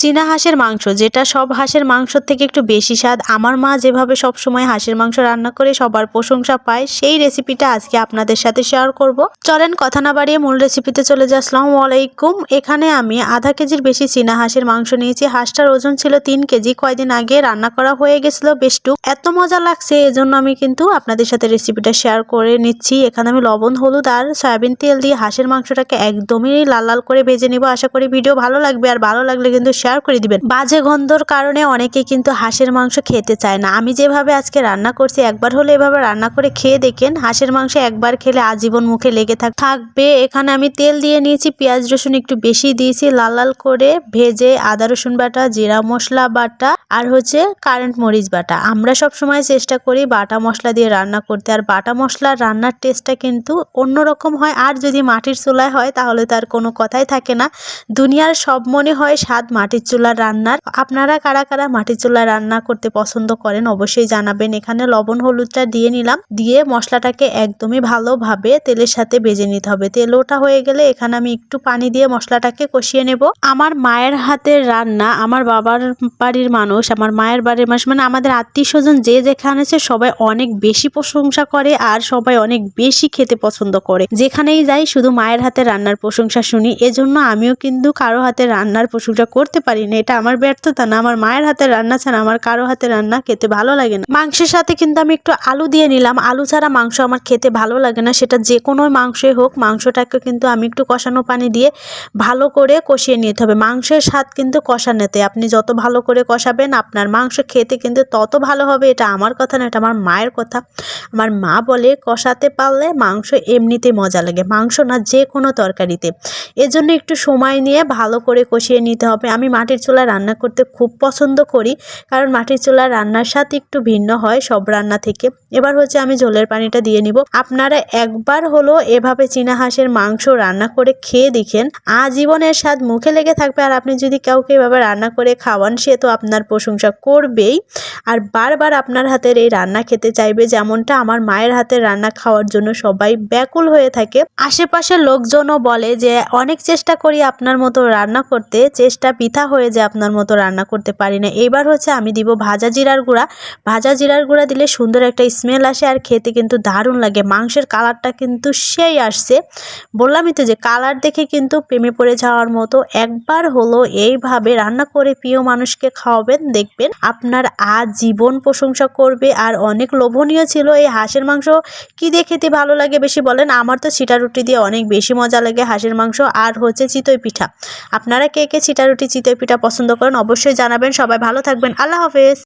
চীনা হাঁসের মাংস, যেটা সব হাঁসের মাংসর থেকে একটু বেশি স্বাদ। আমার মা যেভাবে সব সময় হাঁসের মাংস রান্না করে, সবার প্রশংসা পায়, সেই রেসিপিটা আজকে আপনাদের সাথে শেয়ার করব। চলেন কথা না বাড়িয়ে মূল রেসিপিতে চলে যাই। আসসালামু আলাইকুম। এখানে আমি আধা কেজির বেশি চীনা হাঁসের মাংস নিয়েছি। হাঁসটার ওজন ছিল তিন কেজি। কয়দিন আগে রান্না করা হয়ে গেছিল বেশটুক এত মজা লাগছে, এজন্য আমি কিন্তু আপনাদের সাথে রেসিপিটা শেয়ার করে নিচ্ছি। এখানে আমি লবণ, হলুদ আর সয়াবিন তেল দিয়ে হাঁসের মাংসটাকে একদমই লাল লাল করে ভেজে নিব। আশা করি ভিডিও ভালো লাগবে। আর ভালো লাগলে কিন্তু শেয়ার করে দিবেন। বাজে গন্ধর কারণে অনেকে কিন্তু হাঁসের মাংস খেতে চায় না। আমি যেভাবে আজকে রান্না করছি, একবার হলে এভাবে রান্না করে খেয়ে দেখেন, হাঁসের মাংস একবার খেলে আজীবন মুখে লেগে থাক থাকবে। এখানে আমি তেল দিয়ে নিয়েছি, পেঁয়াজ রসুন একটু বেশি দিয়েছি, লাল লাল করে ভেজে আদা রসুন বাটা, জিরা মশলা বাটা আর হচ্ছে কারেন্ট মরিচ বাটা। আমরা সব সময় চেষ্টা করি বাটা মশলা দিয়ে রান্না করতে। আর বাটা মশলার রান্নার টেস্টটা কিন্তু অন্যরকম হয়। আর যদি মাটির চুলায় হয়, তাহলে তার কোনো কথাই থাকে না। দুনিয়ার সব মনে হয় স্বাদ মাটির চুলার রান্নার। আপনারা কারা কারা মাটির চুলায় রান্না করতে পছন্দ করেন অবশ্যই জানাবেন। এখানে লবণ, হলুদটা দিয়ে নিলাম। দিয়ে মশলাটাকে একদমই ভালোভাবে তেলের সাথে ভেজে নিতে হবে। তেল ওটা হয়ে গেলে এখানে আমি একটু পানি দিয়ে মশলাটাকে কষিয়ে নেব। আমার মায়ের হাতের রান্না, আমার বাবার বাড়ির মানুষ, আমার মায়ের বাড়ির মানুষ মানে আমাদের আত্মীয় স্বজন যে যেখানে আছে সবাই অনেক বেশি প্রশংসা করে আর সবাই অনেক বেশি খেতে পছন্দ করে। যেখানেই যাই শুধু মায়ের হাতে রান্নার প্রশংসা শুনি। এজন্য আমিও কিন্তু কারও হাতে রান্নার প্রশংসা করতে পারি না এটা আমার ব্যর্থতা না। আমার মায়ের হাতে রান্না ছাড়া আমার কারও হাতে রান্না খেতে ভালো লাগে না। মাংসের সাথে কিন্তু আমি একটু আলু দিয়ে নিলাম। আলু ছাড়া মাংস আমার খেতে ভালো লাগে না। সেটা যে কোনো মাংসই হোক, মাংসটাকে কিন্তু আমি একটু কষানো পানি দিয়ে ভালো করে কষিয়ে নিতে হবে। মাংসের স্বাদ কিন্তু কষানোতে। আপনি যত ভালো করে কষাবেন, আপনার মাংস খেতে কিন্তু তত ভালো হবে। এটা আমার কথা না, এটা আমার মায়ের কথা। আমার মা বলে, কষাতে পারলে মাংস এমনিতে মজা লাগে। মাংস না যে কোনো তরকারিতে। এজন্য একটু সময় নিয়ে ভালো করে কষিয়ে নিতে হবে। আমি মাটির চুলায় রান্না করতে খুব পছন্দ করি, কারণ মাটির চুলার রান্নার সাথে একটু ভিন্ন হয় সব রান্না থেকে। এবার হচ্ছে আমি ঝোলের পানিটা দিয়ে নিব। আপনারা একবার হলো এভাবে চীনা হাঁসের মাংস রান্না করে খেয়ে দেখেন, আজীবনের স্বাদ মুখে লেগে থাকবে। আর আপনি যদি কাউকে এভাবে রান্না করে খাওয়ান, সে তো আপনার প্রশংসা করবেই। আর বারবার আপনার হাতের এই রান্না খেতে চাইবে, যেমনটা আমার মায়ের হাতের রান্না খাওয়ার জন্য সবাই ব্যাকুল হয়ে থাকে। আশেপাশের লোকজনও বলে যে, অনেক চেষ্টা করি আপনার মতো রান্না করতে। চেষ্টা পিঠা হয়ে যায় আপনার মতো রান্না করতে পারি না। এইবার হচ্ছে আমি দিব ভাজা জিরার গুঁড়া। ভাজা জিরার গুঁড়া দিলে সুন্দর একটা স্মেল আসে আর খেতে কিন্তু দারুণ লাগে। মাংসের কালারটা কিন্তু সেই আসছে। বললামই তো যে কালার দেখে কিন্তু প্রেমে পড়ে যাওয়ার মতো একবার হলো এইভাবে রান্না করে প্রিয় মানুষকে খাওয়াবেন, দেখবেন আপনার আজীবন প্রশংসা করবে আর অনেক লোভনীয় ছিল এই হাঁসের মাংস। কি দিয়ে খেতে ভালো লাগে বেশি বলেন? আমার তো ছিটা রুটি দিয়ে অনেক বেশি মজা লাগে হাঁসের মাংস আর হচ্ছে চিতই পিঠা। আপনারা কে কে ছিটা রুটি, চিতই পিঠা পছন্দ করেন অবশ্যই জানাবেন। সবাই ভালো থাকবেন। আল্লাহ হাফেজ।